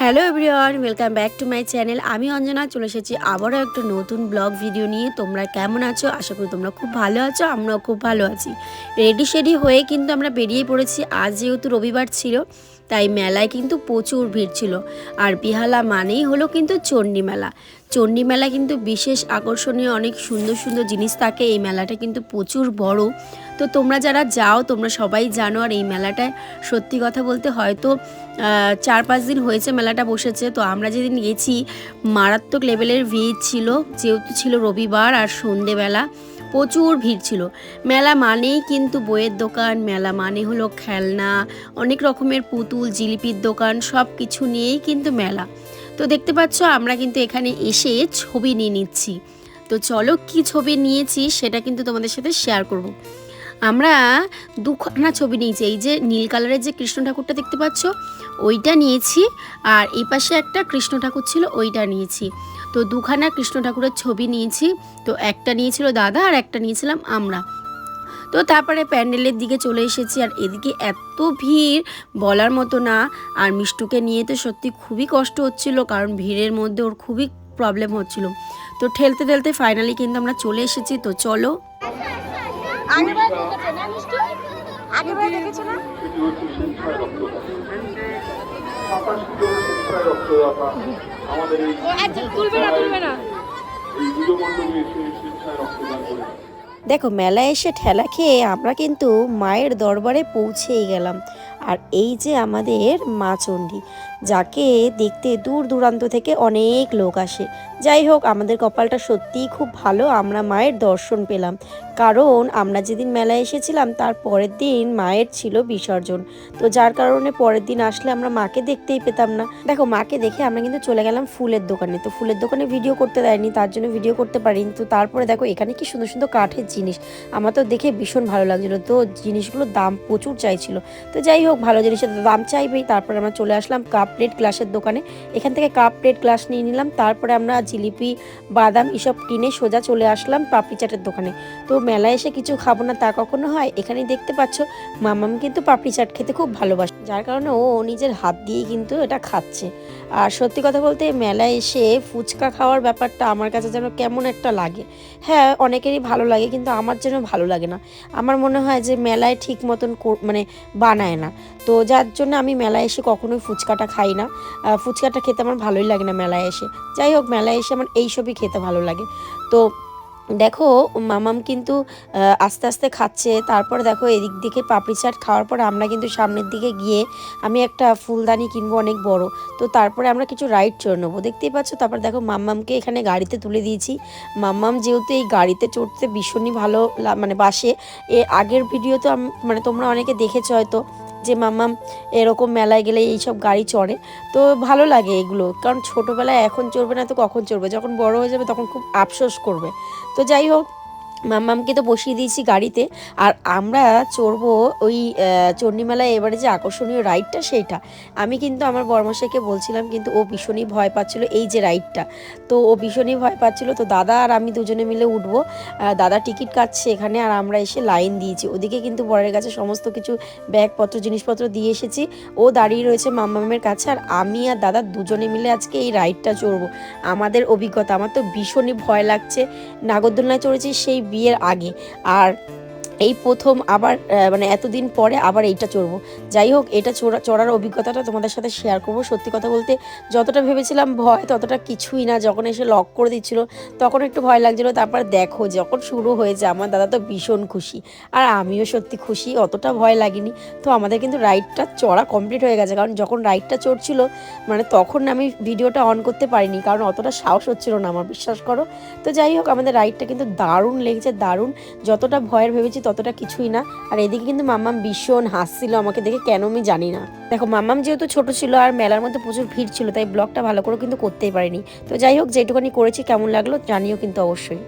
Hello everyone, welcome back to my channel. আমি অঞ্জনা, চলে এসেছি আবারও একটা নতুন ব্লগ ভিডিও নিয়ে। তোমরা কেমন আছো? আশা করি তোমরা খুব ভালো আছো, আমরাও খুব ভালো আছি। রেডি শেডি হয়ে কিন্তু আমরা বেরিয়ে পড়েছি। আজ যেহেতু রবিবার ছিল তাই মেলায় কিন্তু প্রচুর ভিড় ছিল। আর বিহালা মানেই হলো কিন্তু চণ্ডী মেলা চণ্ডী মেলা কিন্তু বিশেষ আকর্ষণীয় অনেক সুন্দর সুন্দর জিনিস থাকে। এই মেলাটা কিন্তু প্রচুর বড়। তো তোমরা যারা যাও, তোমরা সবাই জানো আর এই মেলাটায় সত্যি কথা বলতে হয়তো চার পাঁচ দিন হয়েছে মেলাটা বসেছে। তো আমরা যেদিন গেছি, মারাত্মক লেভেলের ভিড় ছিল। যেহেতু ছিল রবিবার আর সন্ধেবেলা। প্রচুর ভিড় ছিল। মেলা মানেই কিন্তু বইয়ের দোকান, মেলা মানে হলো খেলনা, অনেক রকমের পুতুল, জিলিপির দোকান সব কিছু নিয়েই কিন্তু মেলা। তো দেখতে পাচ্ছ, আমরা কিন্তু এখানে এসে ছবি নিয়ে নিচ্ছি। তো চলো কি ছবি নিয়েছি সেটা কিন্তু তোমাদের সাথে শেয়ার করব। আমরা দুখানা ছবি নিয়েছি, এই যে নীল কালারের যে কৃষ্ণ ঠাকুরটা দেখতে পাচ্ছ, ওইটা নিয়েছি, আর এই পাশে একটা কৃষ্ণ ঠাকুর ছিল, ওইটা নিয়েছি। তো দুখানা কৃষ্ণ ঠাকুরের ছবি নিয়েছি। তো একটা নিয়েছিল দাদা আর একটা নিয়েছিলাম আমরা। তো তারপরে প্যান্ডেলের দিকে চলে এসেছি আর এদিকে এত ভিড় বলার মতো না। আর মিষ্টুকে নিয়ে তো সত্যি খুবই কষ্ট হচ্ছিল কারণ ভিড়ের মধ্যে ওর খুবই প্রবলেম হচ্ছিল। তো ঠেলতে ঠেলতে ফাইনালি কিন্তু আমরা চলে এসেছি। তো চলো। আগেবার দেখেছ না রক্তদাতা আমাদের এই এই পুজো মণ্ডপে এসে স্বেচ্ছায় রক্তদান করে। দেখো মেলায় এসে ঠেলা খেয়ে আমরা কিন্তু মায়ের দরবারে পৌঁছেই গেলাম। আর এই যে আমাদের মা চণ্ডী যাকে দেখতে দূর দূরান্ত থেকে অনেক লোক আসে। যাই হোক, আমাদের কপালটা সত্যিই খুব ভালো। আমরা মায়ের দর্শন পেলাম। কারণ আমরা যেদিন মেলায় এসেছিলাম, তার পরের দিন মায়ের ছিল বিসর্জন। তো যার কারণে পরের দিন আসলে আমরা মাকে দেখতেই পেতাম না। দেখো, মাকে দেখে আমরা কিন্তু চলে গেলাম ফুলের দোকানে। তো ফুলের দোকানে ভিডিও করতে দেয়নি, তার জন্য ভিডিও করতে পারিনি। তো তারপরে দেখো, এখানে কি সুন্দর সুন্দর কাঠের জিনিস। আমার তো দেখে ভীষণ ভালো লাগছিল। তো জিনিসগুলোর দাম প্রচুর চাইছিল। তো যাই হোক, ভালো জিনিসের দাম চাইবেই। তারপরে আমরা চলে আসলাম কাপ প্লেট গ্লাসের দোকানে। এখান থেকে কাপ প্লেট গ্লাস নিয়ে নিলাম, তারপরে আমরা জিলিপি, বাদাম এসব কিনে সোজা চলে আসলাম পাপড়ি চাটের দোকানে। তো মেলায় এসে কিছু খাব না তা কখনো হয়? এখানেই দেখতে পাচ্ছ, মামাম কিন্তু পাপড়ি চাট খেতে খুব ভালোবাসে। যার কারণে ও নিজের হাত দিয়েই কিন্তু এটা খাচ্ছে। আর সত্যি কথা বলতে মেলায় এসে ফুচকা খাওয়ার ব্যাপারটা আমার কাছে যেন কেমন একটা লাগে। হ্যাঁ অনেকেরই ভালো লাগে, কিন্তু আমার যেন ভালো লাগে না। আমার মনে হয় যে মেলায় ঠিক মতন মানে বানায় না। তো যার জন্য আমি মেলায় এসে কখনোই ফুচকাটা খাই না। ফুচকাটা খেতে আমার ভালোই লাগে না মেলায় এসে। যাই হোক, মেলায় এসে আমার এইসবই খেতে ভালো লাগে। তো দেখো, মামাম কিন্তু আস্তে আস্তে খাচ্ছে। তারপর দেখো, এদিক দিকে পাপড়ি চাট খাওয়ার পর আমরা কিন্তু সামনের দিকে গিয়ে আমি একটা ফুলদানি কিনবো অনেক বড়। তো তারপরে আমরা কিছু রাইড চড়ে নেব। দেখতেই পাচ্ছ, তারপর দেখো মাম্মামকে এখানে গাড়িতে তুলে দিয়েছি। মাম্মাম যেহেতু এই গাড়িতে চড়তে ভীষণই ভালো মানে বাসে। এ আগের ভিডিও তো মানে তোমরা অনেকে দেখেছ হয়তো যে মাম্মা এরকম মেলায় গেলে এই সব গাড়ি চড়ে, তো ভালো লাগে এগুলো। কারণ ছোটোবেলায় এখন চড়বে না, তো কখন চড়বে? যখন বড় হয়ে যাবে তখন খুব আফসোস করবে। তো যাই হোক মাম্মামকে তো বসিয়ে দিয়েছি গাড়িতে। আর আমরা চড়বো ওই চণ্ডীমেলায় এবারে যে আকর্ষণীয় রাইডটা সেইটা। আমি কিন্তু আমার বর্মশাইকে বলছিলাম কিন্তু ও ভীষণই ভয় পাচ্ছিল এই যে রাইডটা তো ও ভীষণই ভয় পাচ্ছিল। তো দাদা আর আমি দুজনে মিলে উঠবো। দাদা টিকিট কাটছে এখানে আর আমরা এসে লাইন দিয়েছি। ওদিকে কিন্তু বরের কাছে সমস্ত কিছু ব্যাগপত্র, জিনিসপত্র দিয়ে এসেছি। ও দাঁড়িয়ে রয়েছে মাম্মামের কাছে আর আমি আর দাদা দুজনে মিলে আজকে এই রাইডটা চড়বো। আমাদের অভিজ্ঞতা, আমার তো ভীষণই ভয় লাগছে। নাগরদোলনায় চড়েছি সেই বিয়ের আগে আর এই প্রথম আবার মানে এতদিন পরে আবার এইটা চড়বো। যাই হোক, এটা চড়া চড়ার অভিজ্ঞতাটা তোমাদের সাথে শেয়ার করব। সত্যি কথা বলতে, যতটা ভেবেছিলাম ভয়, ততটা কিছুই না। যখন এসে লক করে দিচ্ছিল, তখন একটু ভয় লাগছিল। তারপর দেখো, যখন শুরু হয়েছে, আমার দাদা তো ভীষণ খুশি। আর আমিও সত্যি খুশি, অতটা ভয় লাগেনি। তো আমাদের কিন্তু রাইডটা চড়া কমপ্লিট হয়ে গেছে। কারণ যখন রাইডটা চড়ছিল মানে তখন আমি ভিডিওটা অন করতে পারিনি। কারণ অতটা সাহস হচ্ছিল না, আমার বিশ্বাস করো। তো যাই হোক, আমাদের রাইডটা কিন্তু দারুণ লেগেছে, দারুণ। যতটা ভয়ের ভেবেছি ততটা কিছুই না। আর এদিকে কিন্তু মাম্মাম ভীষণ হাসছিল আমাকে দেখে, কেন আমি জানি না। দেখো, মাম্মাম যেহেতু ছোট ছিল আর মেলার মধ্যে প্রচুর ভিড় ছিল, তাই ব্লগটা ভালো করে কিন্তু করতেই পারিনি। তো যাই হোক, যেটুকুনি করেছি, কেমন লাগল জানিও কিন্তু অবশ্যই।